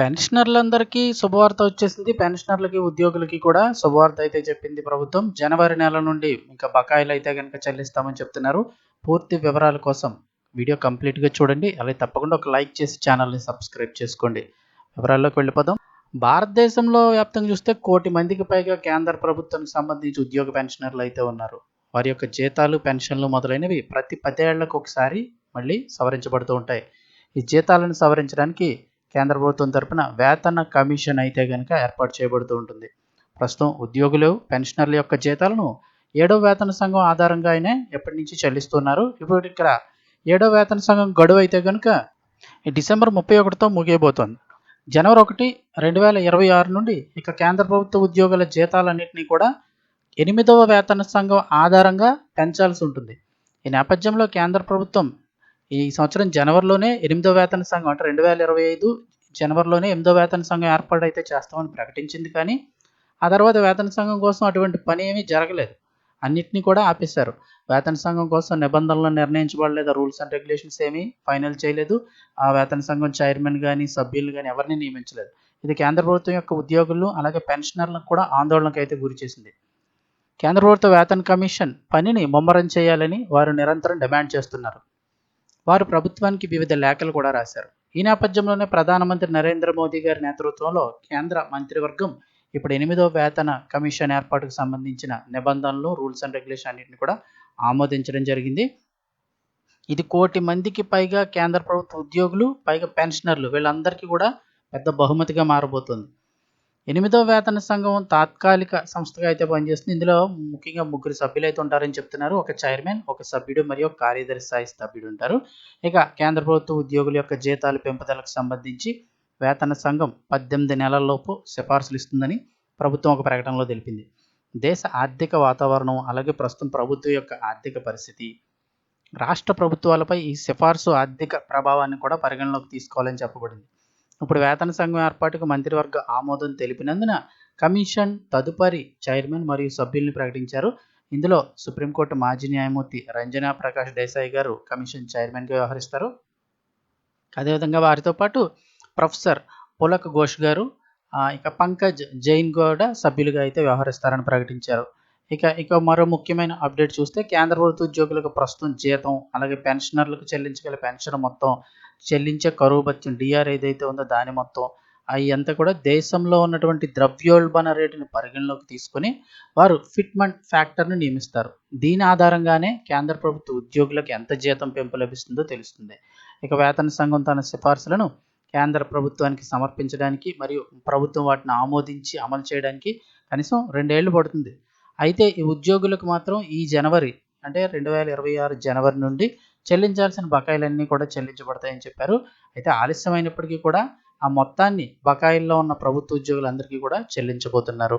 పెన్షనర్లందరికీ శుభవార్త వచ్చేసింది. పెన్షనర్లకి ఉద్యోగులకి కూడా శుభవార్త అయితే చెప్పింది ప్రభుత్వం. జనవరి నెల నుండి ఇంకా బకాయిలు అయితే కనుక చెల్లిస్తామని చెప్తున్నారు. పూర్తి వివరాల కోసం వీడియో కంప్లీట్గా చూడండి. అలాగే తప్పకుండా ఒక లైక్ చేసి ఛానల్ని సబ్స్క్రైబ్ చేసుకోండి. వివరాల్లోకి వెళ్ళిపోదాం. భారతదేశంలో వ్యాప్తంగా చూస్తే కోటి మందికి పైగా కేంద్ర ప్రభుత్వానికి సంబంధించి ఉద్యోగ పెన్షనర్లు అయితే ఉన్నారు. వారి యొక్క జీతాలు పెన్షన్లు మొదలైనవి ప్రతి పదేళ్ళకు ఒకసారి మళ్ళీ సవరించబడుతూ ఉంటాయి. ఈ జీతాలను సవరించడానికి కేంద్ర ప్రభుత్వం తరపున వేతన కమిషన్ అయితే కనుక ఏర్పాటు చేయబడుతూ ఉంటుంది. ప్రస్తుతం ఉద్యోగులు పెన్షనర్ల యొక్క జీతాలను ఏడో వేతన సంఘం ఆధారంగా అయినా ఎప్పటి నుంచి చెల్లిస్తున్నారు. ఇప్పుడు ఇక్కడ ఏడో వేతన సంఘం గడువు అయితే కనుక డిసెంబర్ ముప్పై ఒకటితో ముగియబోతోంది. జనవరి ఒకటి రెండు వేల ఇరవై ఆరు నుండి ఇక కేంద్ర ప్రభుత్వ ఉద్యోగుల జీతాలన్నింటినీ కూడా ఎనిమిదవ వేతన సంఘం ఆధారంగా పెంచాల్సి ఉంటుంది. ఈ నేపథ్యంలో కేంద్ర ప్రభుత్వం ఈ సంవత్సరం జనవరిలోనే ఎనిమిదో వేతన సంఘం అంటే రెండు వేల ఇరవై ఐదు జనవరిలోనే ఎనిమిదో వేతన సంఘం ఏర్పాటు అయితే చేస్తామని ప్రకటించింది కానీ ఆ తర్వాత వేతన సంఘం కోసం అటువంటి పని ఏమీ జరగలేదు. అన్నిటినీ కూడా ఆపేశారు. వేతన సంఘం కోసం నిబంధనలు నిర్ణయించబడలేదు రూల్స్ అండ్ రెగ్యులేషన్స్ ఏమీ ఫైనల్ చేయలేదు. ఆ వేతన సంఘం చైర్మన్ కానీ సభ్యులు కానీ ఎవరిని నియమించలేదు. ఇది కేంద్ర ప్రభుత్వం యొక్క ఉద్యోగులు అలాగే పెన్షనర్లకు కూడా ఆందోళనకు అయితే గురి చేసింది. కేంద్ర ప్రభుత్వ వేతన కమిషన్ పనిని ముమ్మరం చేయాలని వారు నిరంతరం డిమాండ్ చేస్తున్నారు. వారు ప్రభుత్వానికి వివిధ లేఖలు కూడా రాశారు. ఈ నేపథ్యంలోనే ప్రధానమంత్రి నరేంద్ర మోదీ గారి నేతృత్వంలో కేంద్ర మంత్రివర్గం ఇప్పుడు ఎనిమిదో వేతన కమిషన్ ఏర్పాటుకు సంబంధించిన నిబంధనలు రూల్స్ అండ్ రెగ్యులేషన్ అన్నింటిని కూడా ఆమోదించడం జరిగింది. ఇది కోటి మందికి పైగా కేంద్ర ప్రభుత్వ ఉద్యోగులు పైగా పెన్షనర్లు వీళ్ళందరికీ కూడా పెద్ద బహుమతిగా మారబోతుంది. ఎనిమిదో వేతన సంఘం తాత్కాలిక సంస్థగా అయితే పనిచేస్తుంది. ఇందులో ముఖ్యంగా ముగ్గురు సభ్యులు అయితే ఉంటారని చెప్తున్నారు. ఒక చైర్మన్ ఒక సభ్యుడు మరియు ఒక కార్యదర్శి స్థాయి సభ్యుడు ఉంటారు. ఇక కేంద్ర ప్రభుత్వ ఉద్యోగుల యొక్క జీతాలు పెంపుదలకు సంబంధించి వేతన సంఘం పద్దెనిమిది నెలల్లోపు సిఫార్సులు ఇస్తుందని ప్రభుత్వం ఒక ప్రకటనలో తెలిపింది. దేశ ఆర్థిక వాతావరణం అలాగే ప్రస్తుతం ప్రభుత్వం యొక్క ఆర్థిక పరిస్థితి రాష్ట్ర ప్రభుత్వాలపై ఈ సిఫార్సు ఆర్థిక ప్రభావాన్ని కూడా పరిగణలోకి తీసుకోవాలని చెప్పబడింది. ఇప్పుడు వేతన సంఘం ఏర్పాటుకు మంత్రివర్గ ఆమోదం తెలిపినందున కమిషన్ తదుపరి చైర్మన్ మరియు సభ్యుల్ని ప్రకటించారు. ఇందులో సుప్రీంకోర్టు మాజీ న్యాయమూర్తి రంజనా ప్రకాష్ దేశాయి గారు కమిషన్ చైర్మన్గా వ్యవహరిస్తారు. అదేవిధంగా వారితో పాటు ప్రొఫెసర్ పులక్ ఘోష్ గారు ఇక పంకజ్ జైన్ కూడా సభ్యులుగా అయితే వ్యవహరిస్తారని ప్రకటించారు. ఇక ఇక మరో ముఖ్యమైన అప్డేట్ చూస్తే కేంద్ర ప్రభుత్వ ఉద్యోగులకు ప్రస్తుతం జీతం అలాగే పెన్షనర్లకు చెల్లించగల పెన్షన్ మొత్తం చెల్లించే కరువు భత్యం డిఆర్ ఏదైతే ఉందో దాని మొత్తం అవి అంతా కూడా దేశంలో ఉన్నటువంటి ద్రవ్యోల్బణ రేటును పరిగణలోకి తీసుకొని వారు ఫిట్మెంట్ ఫ్యాక్టర్ను నియమిస్తారు. దీని ఆధారంగానే కేంద్ర ప్రభుత్వ ఉద్యోగులకు ఎంత జీతం పెంపు లభిస్తుందో తెలుస్తుంది. ఇక వేతన సంఘం తన సిఫార్సులను కేంద్ర ప్రభుత్వానికి సమర్పించడానికి మరియు ప్రభుత్వం వాటిని ఆమోదించి అమలు చేయడానికి కనీసం రెండేళ్ళు పడుతుంది. అయితే ఈ ఉద్యోగులకు మాత్రం ఈ జనవరి అంటే రెండు వేల ఇరవై ఆరు జనవరి నుండి చెల్లించాల్సిన బకాయిలన్నీ కూడా చెల్లించబడతాయని చెప్పారు. అయితే ఆలస్యమైనప్పటికీ కూడా ఆ మొత్తాన్ని బకాయిల్లో ఉన్న ప్రభుత్వ ఉద్యోగులందరికీ కూడా చెల్లించబోతున్నారు.